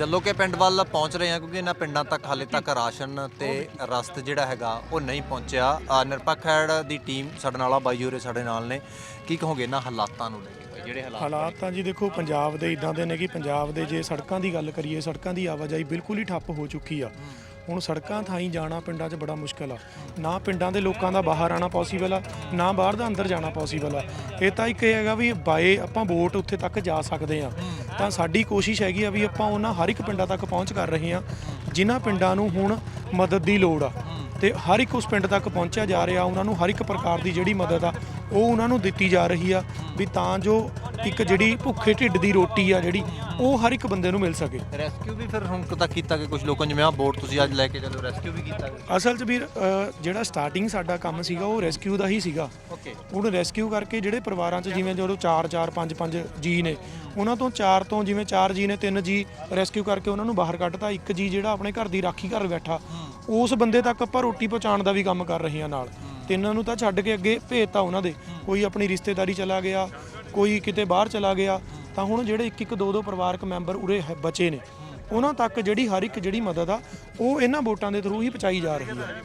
ਜੱਲੋ ਕੇ ਪਿੰਡ ਵੱਲ ਪਹੁੰਚ ਰਹੇ ਹਾਂ ਕਿਉਂਕਿ ਇਹਨਾਂ ਪਿੰਡਾਂ ਤੱਕ ਹਾਲੇ ਤੱਕ ਰਾਸ਼ਨ ਤੇ ਰਸਤ ਜਿਹੜਾ ਹੈਗਾ ਉਹ ਨਹੀਂ ਪਹੁੰਚਿਆ। ਨਿਰਪੱਖ ਖੈੜ ਦੀ ਟੀਮ ਸਾਡੇ ਨਾਲ ਆ, ਬਾਈ ਹੋਰੇ ਸਾਡੇ ਨਾਲ ਨੇ। ਕੀ ਕਹੋਗੇ ਇਹਨਾਂ ਹਾਲਾਤਾਂ ਨੂੰ ਲੈ ਕੇ ਬਾਈ? ਜਿਹੜੇ ਹਾਲਾਤ ਹਾਲਾਤ ਤਾਂ ਜੀ ਦੇਖੋ, ਪੰਜਾਬ ਦੇ ਇਦਾਂ ਦੇ ਨੇ ਕਿ ਪੰਜਾਬ ਦੇ ਜੇ ਸੜਕਾਂ ਦੀ ਗੱਲ ਕਰੀਏ, ਸੜਕਾਂ ਦੀ ਆਵਾਜਾਈ ਬਿਲਕੁਲ ਹੀ ਠੱਪ ਹੋ ਚੁੱਕੀ ਆ। ਹੁਣ ਸੜਕਾਂ ਥਾਈ ਜਾਣਾ ਪਿੰਡਾਂ 'ਚ ਬੜਾ ਮੁਸ਼ਕਲ ਆ। ਨਾ ਪਿੰਡਾਂ ਦੇ ਲੋਕਾਂ ਦਾ ਬਾਹਰ ਆਣਾ ਪੋਸੀਬਲ ਆ, ਨਾ ਬਾਹਰ ਦਾ ਅੰਦਰ ਜਾਣਾ ਪੋਸੀਬਲ ਆ। ਇਹ ਤਾਂ ਇੱਕ ਇਹ ਹੈਗਾ ਵੀ ਬਾਏ ਆਪਾਂ ਵੋਟ ਉੱਥੇ ਤੱਕ ਜਾ ਸਕਦੇ ਆ। ਤਾਂ ਸਾਡੀ ਕੋਸ਼ਿਸ਼ ਹੈਗੀ ਆ ਵੀ ਆਪਾਂ ਉਹਨਾਂ ਹਰ ਇੱਕ ਪਿੰਡਾਂ ਤੱਕ ਪਹੁੰਚ ਕਰ ਰਹੇ ਆ, ਜਿਨ੍ਹਾਂ ਪਿੰਡਾਂ ਨੂੰ ਹੁਣ ਮਦਦ ਦੀ ਲੋੜ ਆ। ਤੇ ਹਰ ਇੱਕ ਉਸ ਪਿੰਡ ਤੱਕ ਪਹੁੰਚਿਆ ਜਾ ਰਿਹਾ ਉਹਨਾਂ ਨੂੰ ਹਰ ਇੱਕ ਪ੍ਰਕਾਰ ਦੀ ਜਿਹੜੀ ਮਦਦ ਆ ਉਹ ਉਹਨਾਂ ਨੂੰ ਦਿੱਤੀ ਜਾ ਰਹੀ ਆ ਵੀ ਤਾਂ ਜੋ ਇੱਕ ਜਿਹੜੀ ਭੁੱਖੇ ਢਿੱਡ ਦੀ ਰੋਟੀ ਆ ਜਿਹੜੀ ਉਹ ਹਰ ਇੱਕ ਬੰਦੇ ਨੂੰ ਮਿਲ ਸਕੇ। ਰੈਸਕਿਊ ਵੀ ਫਿਰ ਹੁਣ ਤੱਕ ਕੀਤਾ ਕਿ ਕੁਝ ਲੋਕਾਂ ਜਿਵੇਂ ਆ ਬੋਟ ਤੁਸੀਂ ਅੱਜ ਲੈ ਕੇ ਚੱਲੋ ਰੈਸਕਿਊ ਵੀ ਕੀਤਾ ਅਸਲ 'ਚ ਵੀਰ ਅ, ਜਿਹੜਾ ਸਟਾਰਟਿੰਗ ਸਾਡਾ ਕੰਮ ਸੀਗਾ ਉਹ ਰੈਸਕਿਊ ਦਾ ਹੀ ਸੀਗਾ। ਓਕੇ ਹੁਣ ਰੈਸਕਿਊ ਕਰਕੇ ਜਿਹੜੇ ਪਰਿਵਾਰਾਂ 'ਚ ਜਿਵੇਂ ਜਦੋਂ 4 4 5 5 ਜੀ ਨੇ ਉਹਨਾਂ ਤੋਂ 4 ਤੋਂ ਜਿਵੇਂ 4 ਜੀ ਨੇ 3 ਜੀ ਰੈਸਕਿਊ ਕਰਕੇ ਉਹਨਾਂ ਨੂੰ ਬਾਹਰ ਕੱਢਤਾ ਇੱਕ ਜੀ ਜਿਹੜਾ ਆਪਣੇ ਘਰ ਦੀ ਰਾਖੀ ਘਰ ਬੈਠਾ ਉਸ ਬੰਦੇ ਤੱਕ ਆਪਾਂ ਰੋਟੀ ਪਹੁੰਚਾਉਣ ਦਾ ਵੀ ਕੰਮ ਕਰ ਰਹੇ ਹਾਂ ਨਾਲ ਤਿੰਨਾਂ ਨੂੰ ਤਾਂ ਛੱਡ ਕੇ ਅੱਗੇ ਭੇਜਤਾ ਉਹਨਾਂ ਦੇ। ਕੋਈ ਆਪਣੀ ਰਿਸ਼ਤੇਦਾਰੀ ਚਲਾ ਗਿਆ, ਕੋਈ ਕਿਤੇ ਬਾਹਰ ਚਲਾ ਗਿਆ, ਤਾਂ ਹੁਣ ਜਿਹੜੇ ਇੱਕ ਇੱਕ, ਦੋ ਦੋ ਪਰਿਵਾਰਕ ਮੈਂਬਰ ਉਰੇ ਹੈ- ਬਚੇ ਨੇ। ਉਹਨਾਂ ਤੱਕ ਜਿਹੜੀ ਹਰ ਇੱਕ ਜਿਹੜੀ ਮਦਦ ਆ, ਉਹ ਇਹਨਾਂ ਵੋਟਾਂ ਦੇ ਥਰੂ ਹੀ ਪਹੁੰਚਾਈ ਜਾ ਰਹੀ ਹੈ।